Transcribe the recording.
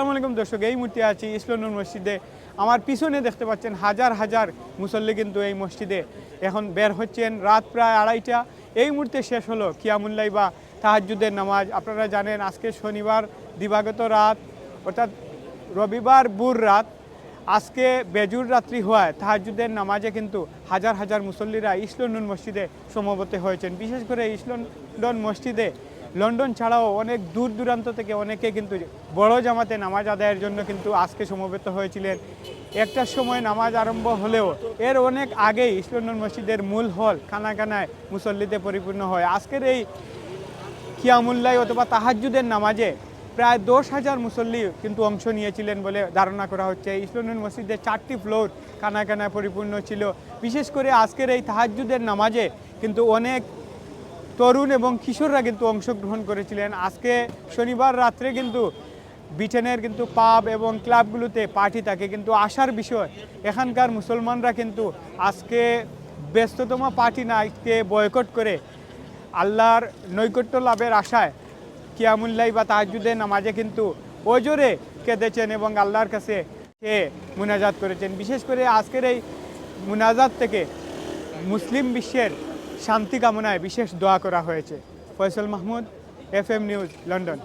আসসালামু আলাইকুম দর্শক, এই মুহূর্তে আছি ইসলানুর মসজিদে। আমার পিছনে দেখতে পাচ্ছেন হাজার হাজার মুসল্লি কিন্তু এই মসজিদে। এখন বের হচ্ছেন রাত প্রায় আড়াইটা। এই মুহূর্তে শেষ হলো কিয়ামুল্লাই বা তাহাজুদের নামাজ। আপনারা জানেন, আজকে শনিবার দিবাগত রাত, অর্থাৎ রবিবার বুর রাত। আজকে বেজুর রাত্রি হওয়ায় তাহাজুদের নামাজে কিন্তু হাজার হাজার মুসল্লিরা ইসলন্ডন মসজিদে সমবেত হয়েছেন। বিশেষ করে ইসলন্ডন মসজিদে লন্ডন ছাড়াও অনেক দূর দূরান্ত থেকে অনেকে কিন্তু বড় জামাতে নামাজ আদায়ের জন্য কিন্তু আজকে সমবেত হয়েছিলেন। একটার সময় নামাজ আরম্ভ হলেও এর অনেক আগেই ইসলন্ডন মসজিদের মূল হল খানা খানায় মুসল্লিতে পরিপূর্ণ হয়। আজকের এই কিয়ামুল্লাই অথবা তাহাজ্জুদের নামাজে প্রায় দশ হাজার মুসল্লি কিন্তু অংশ নিয়েছিলেন বলে ধারণা করা হচ্ছে। ইসলামী মসজিদের চারটি ফ্লোর কানা কানায় পরিপূর্ণ ছিল। বিশেষ করে আজকের এই তাহাজ্জুদের নামাজে কিন্তু অনেক তরুণ এবং কিশোররা কিন্তু অংশগ্রহণ করেছিলেন। আজকে শনিবার রাত্রে কিন্তু ব্রিটেনের কিন্তু পাব এবং ক্লাবগুলোতে পার্টি থাকে। কিন্তু আসার বিষয়, এখানকার মুসলমানরা কিন্তু আজকে ব্যস্ততম পার্টি নাইটকে বয়কট করে আল্লাহর নৈকট্য লাভের আশায় কিয়ামুল্লাই বা তাহাজুদের নামাজে কিন্তু ওজোরে কেঁদেছেন এবং আল্লাহর কাছে কে মুনাজাত করেছেন। বিশেষ করে আজকের এই মুনাজাত থেকে মুসলিম বিশ্বের শান্তি কামনায় বিশেষ দোয়া করা হয়েছে। Faisal Mahmud F M news London.